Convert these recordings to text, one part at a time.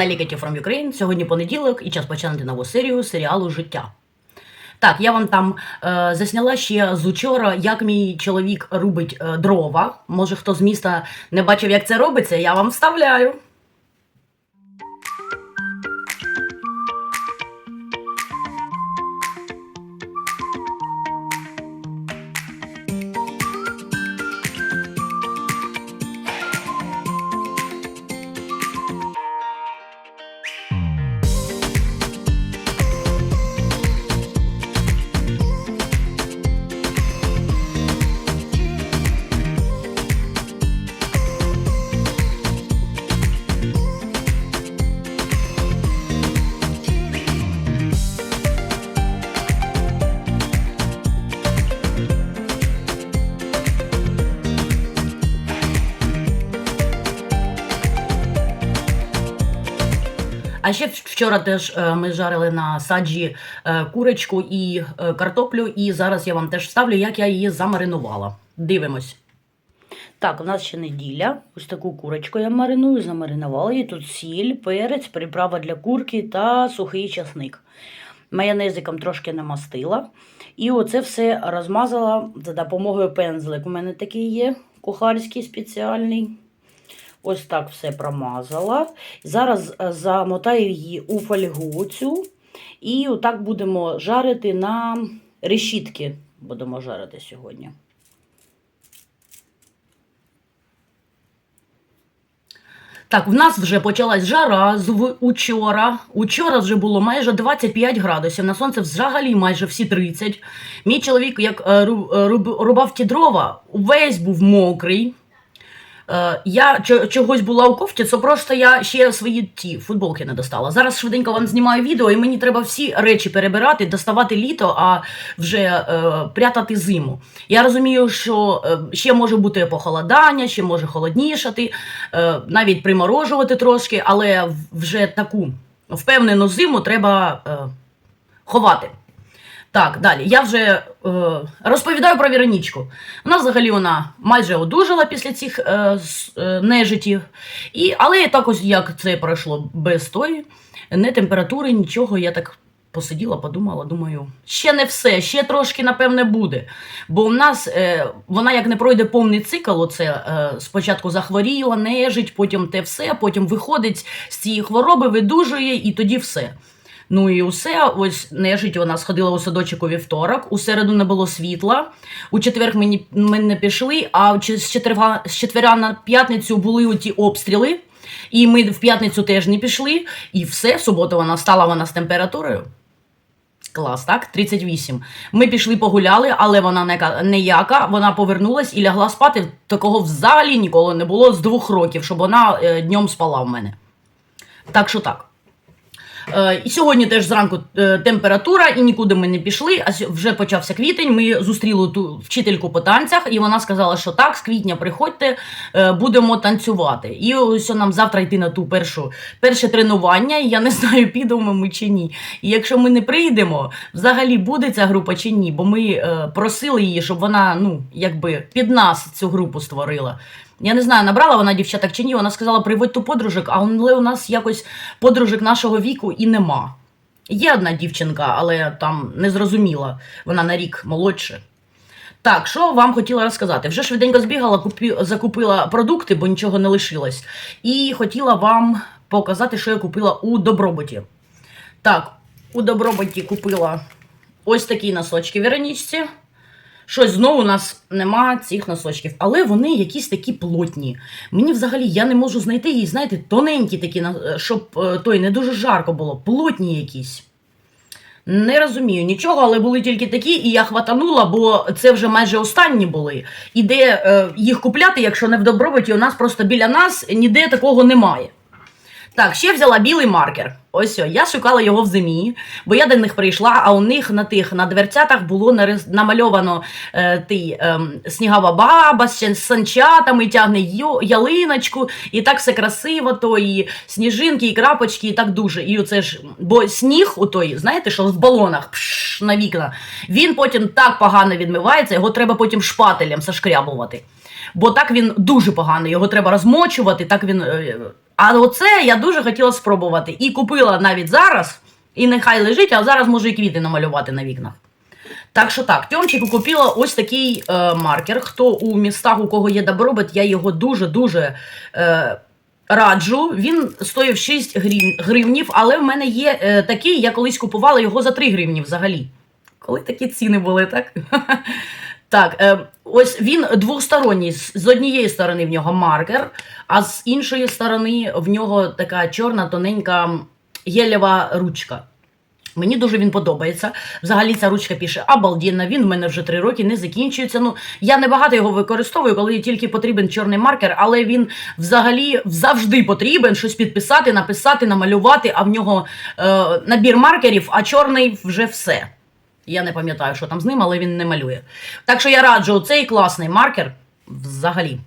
каналі Katy from Ukraine. Сьогодні понеділок і час починати нову серію серіалу Життя. Так, я вам там е, засняла ще з учора, як мій чоловік рубить е, дрова. Може, хто з міста не бачив, як це робиться, я вам вставляю. Ще вчора теж е, ми жарили на саджі е, курочку і е, картоплю, і зараз я вам теж вставлю, як я її замаринувала. Дивимось. Так, у нас ще неділя. Ось таку курочку я мариную, замаринувала її. Тут сіль, перець, приправа для курки та сухий часник. Майонезиком трошки намастила. І оце все розмазала за допомогою пензлик. У мене такий є кухарський спеціальний. Ось так все промазала. Зараз е, замотаю її у фольгу цю. І отак будемо жарити на решітки. Будемо жарити сьогодні. Так, в нас вже почалась жара з учора. Учора вже було майже 25 градусів. На сонце взагалі майже всі 30. Мій чоловік, як е, е, руб- рубав ті дрова, увесь був мокрий. Е, Я чогось була у кофті, це просто я ще свої ті футболки не достала. Зараз швиденько вам знімаю відео, і мені треба всі речі перебирати, доставати літо, а вже е, прятати зиму. Я розумію, що е, ще може бути похолодання, ще може холоднішати, е, навіть приморожувати трошки, але вже таку впевнену зиму треба е, ховати. Так, далі. Я вже е, розповідаю про Віронічку. Вона взагалі вона майже одужала після цих е, е, нежитів. І, але так ось як це пройшло без тої, не температури, нічого. Я так посиділа, подумала, думаю, ще не все, ще трошки, напевне, буде. Бо в нас е, вона як не пройде повний цикл, оце е, спочатку захворіла, нежить, потім те все, потім виходить з цієї хвороби, видужує, і тоді все. Ну і усе, ось нежить вона сходила у садочок у вівторок, у середу не було світла, у четвер ми, ні- ми не пішли, а з четверга, з четверга на п'ятницю були оті обстріли, і ми в п'ятницю теж не пішли, і все, в суботу вона стала вона з температурою. Клас, так? 38. Ми пішли погуляли, але вона не неяка. Вона повернулась і лягла спати. Такого взагалі ніколи не було з двох років, щоб вона е, днем спала в мене. Так що так. Е, сьогодні теж зранку е, температура, і нікуди ми не пішли. А вже почався квітень. Ми зустріли ту вчительку по танцях, і вона сказала, що так, з квітня приходьте, е, будемо танцювати. І ось нам завтра йти на ту першу перше тренування. І я не знаю, підемо ми чи ні. І якщо ми не прийдемо, взагалі буде ця група чи ні, бо ми просили її, щоб вона ну якби під нас цю групу створила. Я не знаю, набрала вона дівчаток чи ні. Вона сказала, приводь ту подружок, а але у нас якось подружок нашого віку і нема. Є одна дівчинка, але там не зрозуміла, вона на рік молодше. Так, що вам хотіла розказати? Вже швиденько збігала, купі... закупила продукти, бо нічого не лишилось. І хотіла вам показати, що я купила у добробуті. Так, у добробуті купила ось такі носочки Веронічці. Щось знову у нас нема цих носочків, але вони якісь такі плотні. Мені взагалі я не можу знайти її, знаєте, тоненькі такі, щоб е, той не дуже жарко було, плотні якісь. Не розумію нічого, але були тільки такі, і я хватанула, бо це вже майже останні були. І де е, їх купляти, якщо не в добробуті, у нас просто біля нас ніде такого немає. Так, ще взяла білий маркер. Ось о, я шукала його в зимі, бо я до них прийшла, а у них на тих на дверцятах було нарис- намальовано е, ти, ем, снігова баба з санчатами, тягне ю- ялиночку, і так все красиво, то і сніжинки, і крапочки, і так дуже. І оце ж, бо сніг, у той, знаєте, що в балонах пш, на вікна, він потім так погано відмивається, його треба потім шпателем зашкрябувати. Бо так він дуже поганий, його треба розмочувати, так він. е, А оце я дуже хотіла спробувати. І купила навіть зараз, і нехай лежить, а зараз можу і квіти намалювати на вікнах. Так що так, Тьомчику купила ось такий е, маркер. Хто у містах, у кого є добробит, я його дуже-дуже е, раджу. Він стоїв 6 грів, гривнів, але в мене є е, такий, я колись купувала його за 3 гривні взагалі. Коли такі ціни були, так? Так, е, ось він двосторонній. З однієї сторони в нього маркер, а з іншої сторони в нього така чорна тоненька гелєва ручка. Мені дуже він подобається. Взагалі ця ручка пише обалденно, він в мене вже три роки не закінчується. Ну, я не багато його використовую, коли тільки потрібен чорний маркер, але він взагалі завжди потрібен щось підписати, написати, намалювати, а в нього е, набір маркерів, а чорний вже все. Я не пам'ятаю, що там з ним, але він не малює. Так що я раджу цей класний маркер взагалі.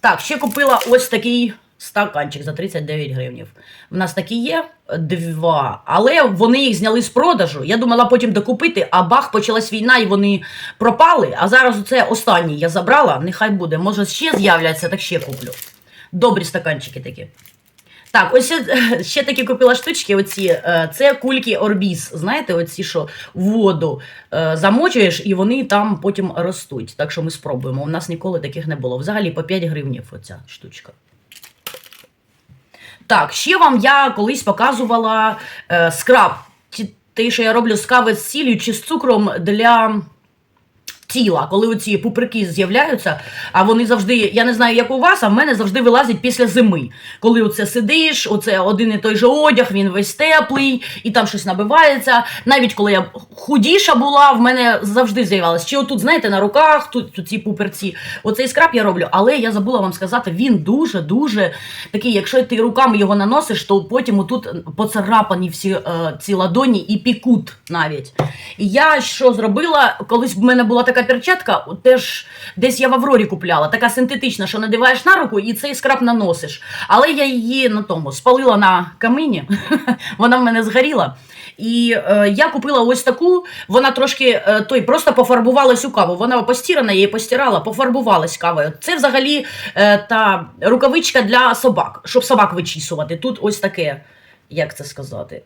Так, ще купила ось такий стаканчик за 39 гривнів. У нас такі є два, але вони їх зняли з продажу. Я думала потім докупити, а бах, почалась війна і вони пропали. А зараз оце останній я забрала, нехай буде. Може ще з'являться, так ще куплю. Добрі стаканчики такі. Так, ось ще, ще такі купила штучки. Оці е, це кульки Орбіс. Знаєте, оці, що воду е, замочуєш, і вони там потім ростуть. Так що ми спробуємо. У нас ніколи таких не було. Взагалі по 5 гривнів оця штучка. Так, ще вам я колись показувала е, скраб. Те, що я роблю з кави з сіллю чи з цукром для тіла, коли оці пупирки з'являються, а вони завжди, я не знаю, як у вас, а в мене завжди вилазять після зими. Коли оце сидиш, оце один і той же одяг, він весь теплий, і там щось набивається. Навіть коли я худіша була, в мене завжди з'являлось. Чи отут, знаєте, на руках, тут, ці пуперці. Оцей скраб я роблю, але я забула вам сказати, він дуже-дуже такий, якщо ти руками його наносиш, то потім отут поцарапані всі е, ці ладоні і пікуть навіть. І я що зробила, колись в мене була така перчатка, теж десь я в Аврорі купляла, така синтетична, що надіваєш на руку і цей скраб наносиш. Але я її на тому спалила на камині, вона в мене згоріла. І е, я купила ось таку, вона трошки е, той просто пофарбувалась у каву. Вона постірана, її постирала, пофарбувалась кавою. Це взагалі е, та рукавичка для собак, щоб собак вичісувати. Тут ось таке, як це сказати,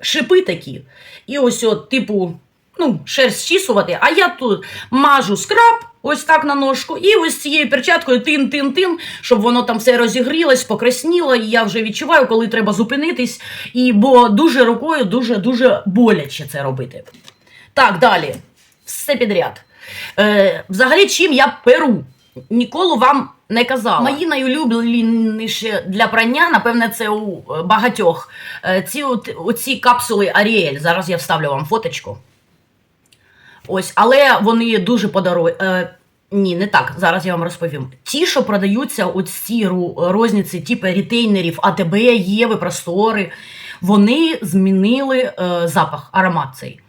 шипи такі. І ось от, типу, ну, шерсть чісувати, а я тут мажу скраб. Ось так на ножку, і ось цією перчаткою тин-тин-тин, щоб воно там все розігрілось, покрасніло, і я вже відчуваю, коли треба зупинитись, і бо дуже рукою дуже-дуже боляче це робити. Так, далі. Все підряд. Е, взагалі, чим я перу? Ніколи вам не казала. Мої найулюбленіші для прання, напевне, це у е, багатьох. Е, ці оці капсули Аріель. Зараз я вставлю вам фоточку. Ось, але вони дуже подарують. Е, ні, не так. Зараз я вам розповім. Ті, що продаються у ці розниці, типу рітейнерів, АТБ, Єви, Простори, вони змінили е, запах, аромат цей.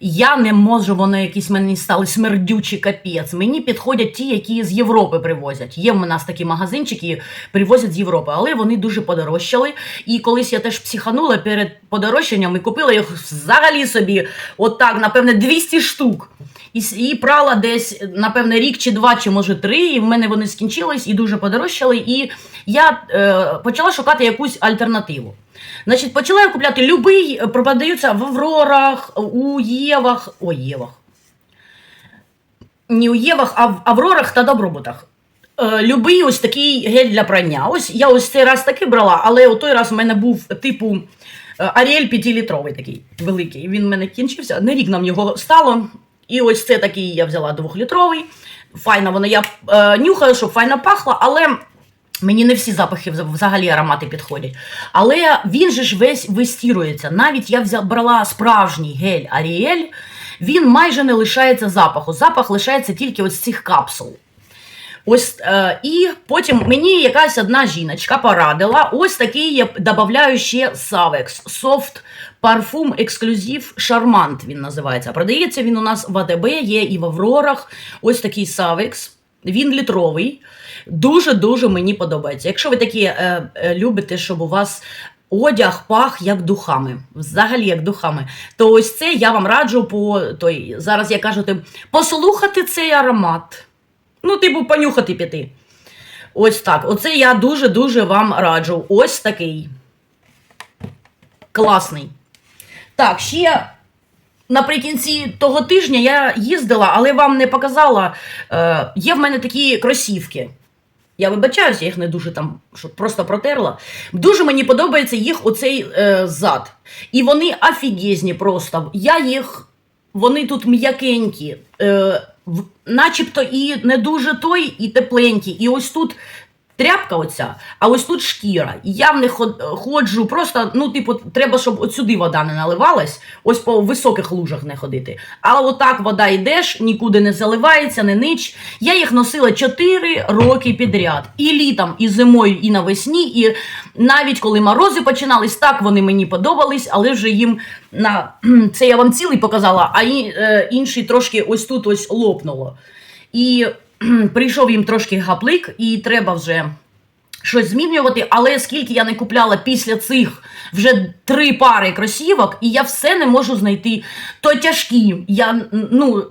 Я не можу, вони якісь мені стали смердючі капець. Мені підходять ті, які з Європи привозять. Є в нас такі магазинчики, привозять з Європи, але вони дуже подорожчали. І колись я теж психанула перед подорожчанням і купила їх взагалі собі, отак, напевне, 200 штук. І, і прала десь, напевне, рік чи два, чи може три, і в мене вони скінчились і дуже подорожчали. І я е, почала шукати якусь альтернативу. Значить, почала я купляти любий, е, продаються в Аврорах, у Євах, ой, Євах. Не у Євах, а в Аврорах та Добробутах. Е, любий ось такий гель для прання. Ось я ось цей раз такий брала, але у той раз в мене був типу е, Аріель 5-літровий такий великий. Він в мене кінчився. На рік нам його стало. І ось це такий я взяла двохлітровий. Файно воно я е, нюхаю, щоб файно пахло, але Мені не всі запахи взагалі аромати підходять. Але він же ж весь вистірується. Навіть я брала справжній гель Аріель, він майже не лишається запаху. Запах лишається тільки ось цих капсул. Ось е, і потім мені якась одна жіночка порадила. Ось такий я додаю ще Savex Soft Parfum Exclusive Charmant він називається. Продається він у нас в АТБ, є і в Аврорах. Ось такий Savex. Він літровий. Дуже-дуже мені подобається. Якщо ви такі е, е, любите, щоб у вас одяг пах як духами, взагалі як духами, то ось це я вам раджу по той. Зараз я кажу, тим, послухати цей аромат. Ну, типу, понюхати піти. Ось так. Оце я дуже-дуже вам раджу. Ось такий. Класний. Так, ще наприкінці того тижня я їздила, але вам не показала. Е, є в мене такі кросівки. Я вибачаюся, я їх не дуже там просто протерла. Дуже мені подобається їх оцей е, зад. І вони офігезні просто. Я їх, вони тут м'якенькі, е, начебто і не дуже той, і тепленькі. І ось тут тряпка оця, а ось тут шкіра. І я в них ходжу просто, ну, типу, треба, щоб от сюди вода не наливалась, ось по високих лужах не ходити. А отак вода йдеш, нікуди не заливається, не нич. Я їх носила 4 роки підряд. І літом, і зимою, і навесні, і навіть коли морози починались, так вони мені подобались, але вже їм на це я вам цілий показала, а е, інший трошки ось тут ось лопнуло. І прийшов їм трошки гаплик, і треба вже щось змінювати. Але скільки я не купляла після цих вже три пари кросівок, і я все не можу знайти. То тяжкі. Я ну,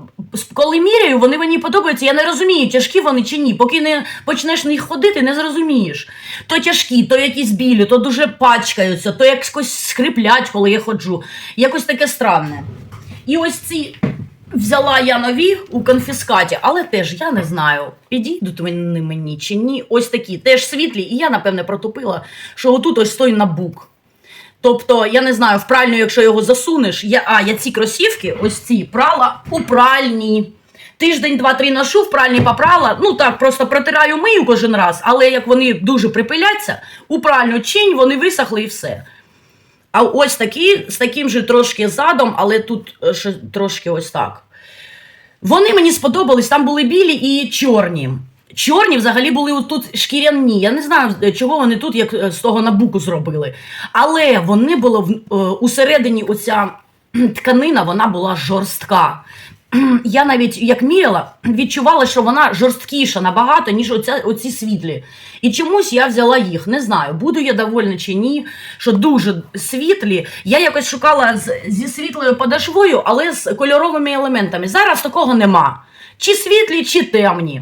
коли міряю, вони мені подобаються. Я не розумію, тяжкі вони чи ні. Поки не почнеш на них ходити, не зрозумієш. То тяжкі, то якісь білі, то дуже пачкаються, то якось скриплять, коли я ходжу. Якось таке странне. І ось ці взяла я нові у конфіскаті, але теж я не знаю, підійдуть вони мені чи ні. Ось такі, теж світлі, і я, напевне, протупила, що отут ось той набук. Тобто, я не знаю, в пральню, якщо його засунеш, я, а я ці кросівки, ось ці прала у пральні. Тиждень, два-три ношу, в пральні попрала. Ну так, просто протираю мию кожен раз, але як вони дуже припиляться, у пральню чинь, вони висохли і все. А ось такі, з таким же трошки задом, але тут е, ще трошки ось так. Вони мені сподобались, там були білі і чорні. Чорні взагалі були тут шкіряні. Я не знаю, е, чого вони тут як е, з того набуку зробили. Але вони були усередині оця тканина, вона була жорстка. Я навіть як міряла, відчувала, що вона жорсткіша набагато, ніж оця, оці світлі. І чомусь я взяла їх. Не знаю, буду я довольна чи ні, що дуже світлі. Я якось шукала з, зі світлою подошвою, але з кольоровими елементами. Зараз такого нема. Чи світлі, чи темні.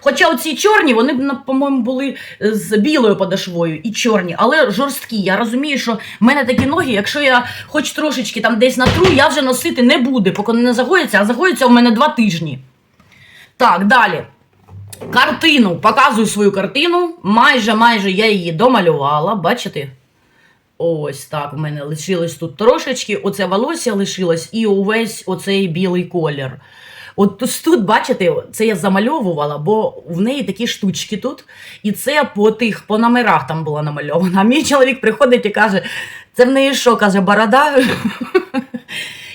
Хоча оці чорні, вони по-моєму, були е, з білою подошвою і чорні, але жорсткі. Я розумію, що в мене такі ноги, якщо я хоч трошечки там десь натру, я вже носити не буду, поки не загоїться, а загоїться у мене два тижні. Так, далі. Картину. Показую свою картину. Майже майже я її домалювала. Бачите? Ось так в мене лишилось тут трошечки. Оце волосся лишилось і увесь оцей білий колір. От тут, бачите, це я замальовувала, бо в неї такі штучки тут. І це по тих, по номерах там було намальовано. А мій чоловік приходить і каже: це в неї що? каже, борода.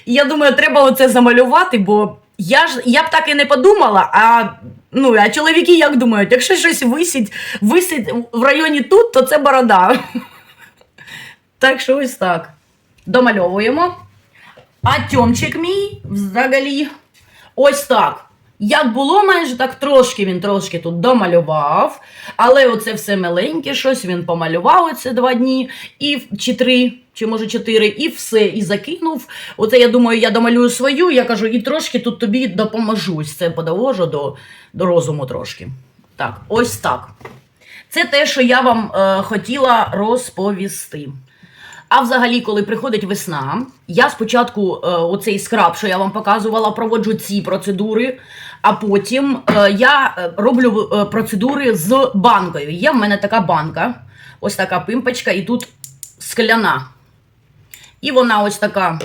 І я думаю, треба оце замалювати, бо я ж я б так і не подумала. А ну а чоловіки як думають, якщо щось висить, висить в районі тут, то це борода. Так що ось так. Домальовуємо. А тьомчик мій взагалі ось так. Як було майже так трошки він трошки тут домалював, але оце все миленьке щось він помалював оце два дні, і чи три, чи може чотири, і все, і закинув. Оце я думаю, я домалюю свою, я кажу, і трошки тут тобі допоможу. Ось Це подовожу до, до розуму трошки. Так, ось так. Це те, що я вам е, хотіла розповісти. А взагалі, коли приходить весна, я спочатку е, оцей скраб, що я вам показувала, проводжу ці процедури, а потім е, я е, роблю процедури з банкою. Є в мене така банка, ось така пимпочка, і тут скляна. І вона ось така.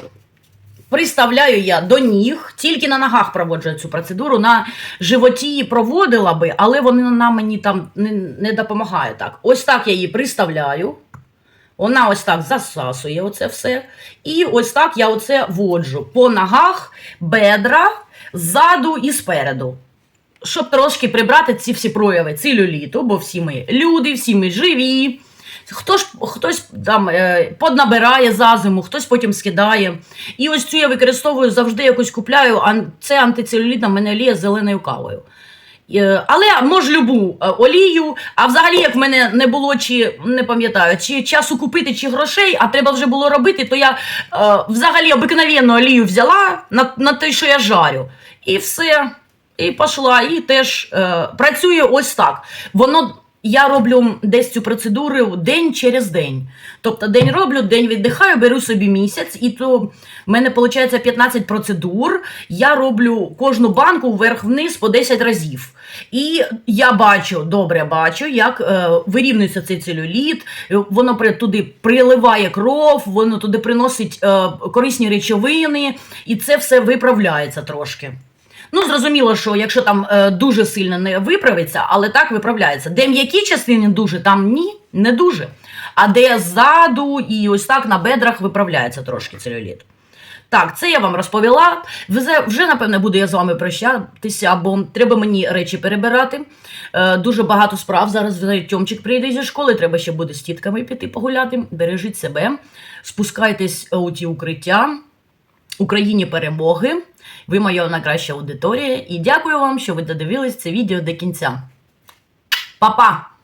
Приставляю я до ніг, тільки на ногах проводжу цю процедуру. На животі проводила би, але вона мені там не, не допомагає так. Ось так я її приставляю. Вона ось так засасує оце все. І ось так я оце воджу по ногах, бедра, ззаду і спереду. Щоб трошки прибрати ці всі прояви целюліту, бо всі ми люди, всі ми живі. Хто ж, хтось там е, поднабирає за зиму, хтось потім скидає. І ось цю я використовую завжди якось купляю. А це антицелюлітна мене олія з зеленою кавою. Е, Але може любу е, олію. А взагалі, як в мене не було, чи не пам'ятаю, чи часу купити, чи грошей, а треба вже було робити, то я е, взагалі обикновенну олію взяла на, на те, що я жарю. І все. І пішла, і теж працює ось так. Воно я роблю десь цю процедуру день через день. Тобто день роблю, день віддихаю, беру собі місяць, і то в мене виходить 15 процедур. Я роблю кожну банку вверх-вниз по 10 разів. І я бачу, добре бачу, як е, вирівнюється цей целюліт, воно при- туди приливає кров, воно туди приносить е, корисні речовини, і це все виправляється трошки. Ну, зрозуміло, що якщо там е, дуже сильно не виправиться, але так виправляється. Де м'які частини дуже, там ні, не дуже. А де ззаду і ось так на бедрах виправляється трошки целюліт. Так, це я вам розповіла. Вже, вже напевне, буду я з вами прощатися, бо треба мені речі перебирати. Е, дуже багато справ. Зараз Тьомчик прийде зі школи, треба ще буде з тітками піти погуляти. Бережіть себе, спускайтесь у ті укриття. Україні перемоги. Ви моя найкраща аудиторія. І дякую вам, що ви додивились це відео до кінця. Па-па!